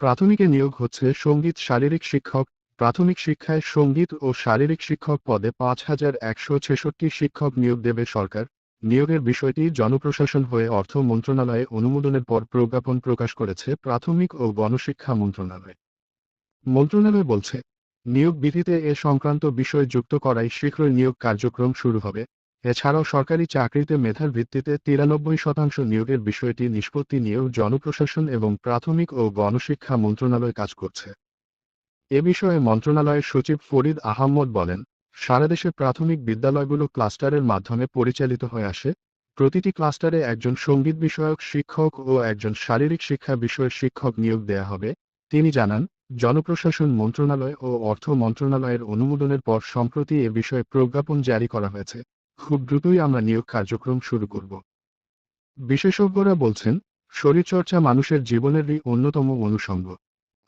প্রাথমিকে নিয়োগ হচ্ছে সংগীত শারীরিক শিক্ষক, প্রাথমিক শিক্ষায় সংগীত ও শারীরিক শিক্ষক পদে পাঁচ হাজার একশো ছেষট্টি শিক্ষক নিয়োগ দেবে সরকার। নিয়োগের বিষয়টি জনপ্রশাসন হয়ে অর্থ মন্ত্রণালয়ে অনুমোদনের পর প্রজ্ঞাপন প্রকাশ করেছে প্রাথমিক ও গণশিক্ষা মন্ত্রণালয়। মন্ত্রণালয় বলছে, নিয়োগ বিধিতে এ সংক্রান্ত বিষয় যুক্ত করাই শীঘ্রই নিয়োগ কার্যক্রম শুরু হবে। এছাড়াও সরকারি চাকরিতে মেধার ভিত্তিতে তিরানব্বই শতাংশ নিয়োগের বিষয়টি নিষ্পত্তি নিয়েও জনপ্রশাসন এবং প্রাথমিক ও গণশিক্ষা মন্ত্রণালয় কাজ করছে। এ বিষয়ে মন্ত্রণালয়ের সচিব ফরিদ আহমদ বলেন, সারা দেশে প্রাথমিক বিদ্যালয়গুলো ক্লাস্টারের মাধ্যমে পরিচালিত হয়ে আসে। প্রতিটি ক্লাস্টারে একজন সংগীত বিষয়ক শিক্ষক ও একজন শারীরিক শিক্ষা বিষয়ের শিক্ষক নিয়োগ দেয়া হবে। তিনি জানান, জনপ্রশাসন মন্ত্রণালয় ও অর্থ মন্ত্রণালয়ের অনুমোদনের পর সম্প্রতি এ বিষয়ে প্রজ্ঞাপন জারি করা হয়েছে। খুব দ্রুতই আমরা নিয়োগ কার্যক্রম শুরু করব। বিশেষজ্ঞরা বলছেন, শরীরচর্চা মানুষের জীবনেরই অন্যতম অনুষঙ্গ।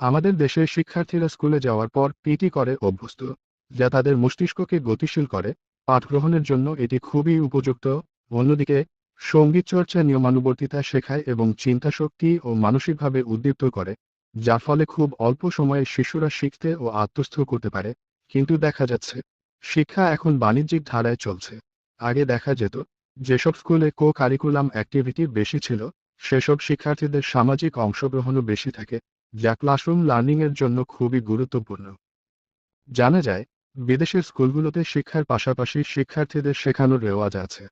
আমাদের দেশের শিক্ষার্থীরা স্কুলে যাওয়ার পর পিটি করে অভ্যস্ত, যা তাদের মস্তিষ্ককে গতিশীল করে। পাঠ গ্রহণের জন্য এটি খুবই উপযুক্ত। অন্যদিকে সংগীত চর্চা নিয়মানুবর্তিতা শেখায় এবং চিন্তাশক্তি ও মানসিকভাবে উদ্দীপ্ত করে, যার ফলে খুব অল্প সময়ে শিশুরা শিখতে ও আত্মস্থ করতে পারে। কিন্তু দেখা যাচ্ছে, শিক্ষা এখন বাণিজ্যিক ধারায় চলছে। আগে দেখা যেত, যেসব স্কুলে কো কারিকুলাম অ্যাক্টিভিটি বেশি ছিল, সেসব শিক্ষার্থীদের সামাজিক অংশগ্রহণও বেশি থাকে, যা ক্লাসরুম লার্নিংয়ের জন্য খুবই গুরুত্বপূর্ণ। জানা যায়, বিদেশের স্কুলগুলোতে শিক্ষার পাশাপাশি শিক্ষার্থীদের শেখানোর রেওয়াজ আছে।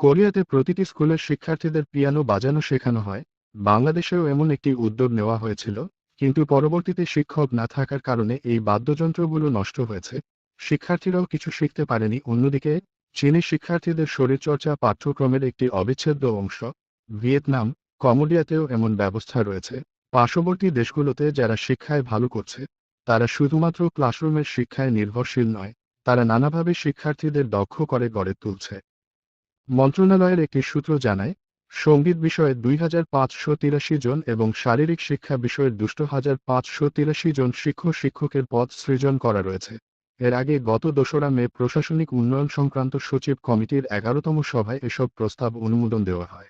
কোরিয়াতে প্রতিটি স্কুলের শিক্ষার্থীদের পিয়ানো বাজানো শেখানো হয়, বাংলাদেশেও এমন একটি উদ্যোগ নেওয়া হয়েছিল, কিন্তু পরবর্তীতে শিক্ষক না থাকার কারণে এই বাদ্যযন্ত্রগুলো নষ্ট হয়েছে, শিক্ষার্থীরাও কিছু শিখতে পারেনি, অন্যদিকে চীনের শিক্ষার্থীদের শরীরচর্চা পাঠ্যক্রমের একটি অবিচ্ছেদ্য অংশ, ভিয়েতনাম, কম্বোডিয়াতেও এমন ব্যবস্থা রয়েছে। পার্শ্ববর্তী দেশগুলোতে যারা শিক্ষায় ভালো করছে, তারা শুধুমাত্র ক্লাসরুমের শিক্ষায় নির্ভরশীল নয়, তারা নানাভাবে শিক্ষার্থীদের দক্ষ করে গড়ে তুলছে। মন্ত্রণালয়ের একটি সূত্র জানায়, সংগীত বিষয়ে দুই হাজার পাঁচশো তিরাশি জন এবং শারীরিক শিক্ষা বিষয়ে দুষ্ট হাজার জন শিক্ষক শিক্ষকের পদ সৃজন করা রয়েছে। এর আগে গত দোসরা মে প্রশাসনিক উন্নয়ন সংক্রান্ত সচিব কমিটির এগারোতম সভায় এসব প্রস্তাব অনুমোদন দেওয়া হয়।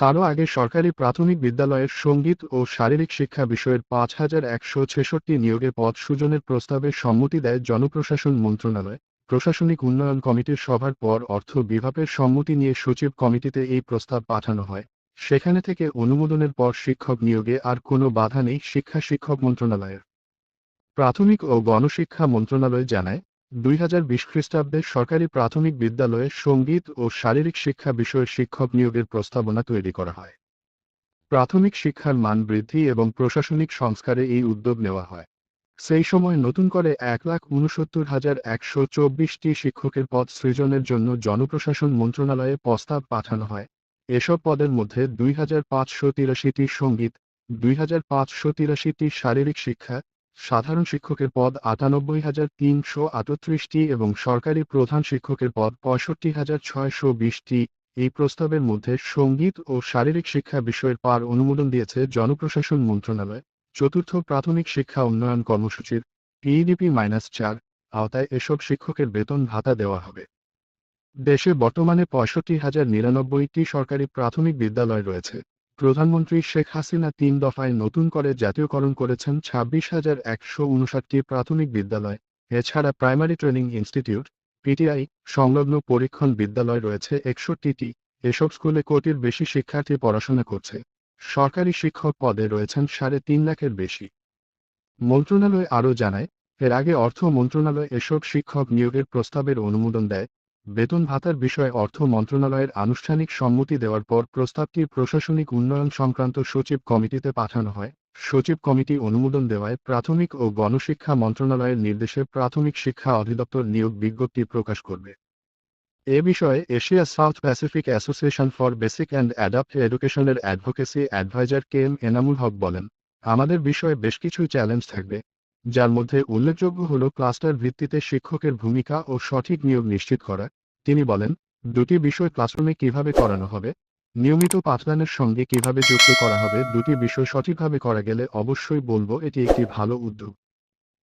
তারও আগে সরকারি প্রাথমিক বিদ্যালয়ের সংগীত ও শারীরিক শিক্ষা বিষয়ের পাঁচ হাজার একশো ছেষট্টি নিয়োগের পদ সুজনের প্রস্তাবে সম্মতি দেয় জনপ্রশাসন মন্ত্রণালয়। প্রশাসনিক উন্নয়ন কমিটির সভার পর অর্থ বিভাগের সম্মতি নিয়ে সচিব কমিটিতে এই প্রস্তাব পাঠানো হয়। সেখানে থেকে অনুমোদনের পর শিক্ষক নিয়োগে আর কোনো বাধা নেই শিক্ষা শিক্ষক মন্ত্রণালয়ের। প্রাথমিক ও গণশিক্ষা মন্ত্রণালয় জানায়, দুই হাজার বিশ খ্রিস্টাব্দে সরকারি প্রাথমিক বিদ্যালয়ে সংগীত ও শারীরিক শিক্ষা বিষয়ে শিক্ষক নিয়োগের প্রস্তাবনা তৈরি করা হয়। প্রাথমিক শিক্ষার মান বৃদ্ধি এবং প্রশাসনিক সংস্কারে এই উদ্যোগ নেওয়া হয়। সেই সময় নতুন করে এক লাখ উনসত্তর হাজার একশো চব্বিশটি শিক্ষকের পদ সৃজনের জন্য জনপ্রশাসন মন্ত্রণালয়ে প্রস্তাব পাঠানো হয়। এসব পদের মধ্যে দুই হাজার পাঁচশো তিরাশিটি সংগীত, দুই হাজার পাঁচশো তিরাশিটি শারীরিক শিক্ষা সাধারণ শিক্ষকের পদ আটানব্বই হাজার তিনশো আটত্রিশটি এবং সরকারি প্রধান শিক্ষকের পদ পঁয়ষট্টি হাজার ছয়শো বিশটি। এই প্রস্তাবের মধ্যে সংগীত ও শারীরিক শিক্ষা বিষয়ের পার অনুমোদন দিয়েছে জনপ্রশাসন মন্ত্রণালয়। চতুর্থ প্রাথমিক শিক্ষা উন্নয়ন কর্মসূচির পিইডিপি মাইনাস চার, আওতায় এসব শিক্ষকের বেতন ভাতা দেওয়া হবে। দেশে বর্তমানে পঁয়ষট্টি হাজার নিরানব্বইটি সরকারি প্রাথমিক বিদ্যালয় রয়েছে। প্রধানমন্ত্রী শেখ হাসিনা তিন দফায় নতুন করে জাতীয়করণ করেছেন ছাব্বিশ হাজার একশো উনষাটটি প্রাথমিক বিদ্যালয়। এছাড়া প্রাইমারি ট্রেনিং ইনস্টিটিউট, পিটিআই, সংলগ্ন পরীক্ষণ বিদ্যালয় রয়েছে একষট্টিটি। এসব স্কুলে কোটির বেশি শিক্ষার্থী পড়াশোনা করছে। সরকারি শিক্ষক পদে রয়েছেন সাড়ে তিন লাখের বেশি। মন্ত্রণালয় আরও জানায়, এর আগে অর্থ মন্ত্রণালয় এসব শিক্ষক নিয়োগের প্রস্তাবের অনুমোদন দেয় বেতন ভাতার বিষয়ে অর্থ মন্ত্রণালয়ের আনুষ্ঠানিক সম্মতি দেওয়ার পর প্রস্তাবটি প্রশাসনিক উন্নয়ন সংক্রান্ত সচিব কমিটিতে পাঠানো হয়। সচিব কমিটি অনুমোদন দেওয়ায় প্রাথমিক ও গণশিক্ষা মন্ত্রণালয়ের নির্দেশে প্রাথমিক শিক্ষা অধিদপ্তর নিয়োগ বিজ্ঞপ্তি প্রকাশ করবে। এ বিষয়ে Asia South Pacific Association for Basic and Adult এডুকেশনের advocacy adviser K M Enamul Haque বলেন, আমাদের বিষয়ে বেশ কিছু চ্যালেঞ্জ থাকবে, যার মধ্যে উল্লেখযোগ্য হল ক্লাস্টার ভিত্তিতে শিক্ষকের ভূমিকা ও সঠিক নিয়োগ নিশ্চিত করা তিনি বলেন, দুটি বিষয় ক্লাসরুমে কীভাবে করানো হবে, নিয়মিত পাঠদানের সঙ্গে কীভাবে যুক্ত করা হবে, দুটি বিষয় সঠিকভাবে করা গেলে অবশ্যই বলব এটি একটি ভালো উদ্যোগ।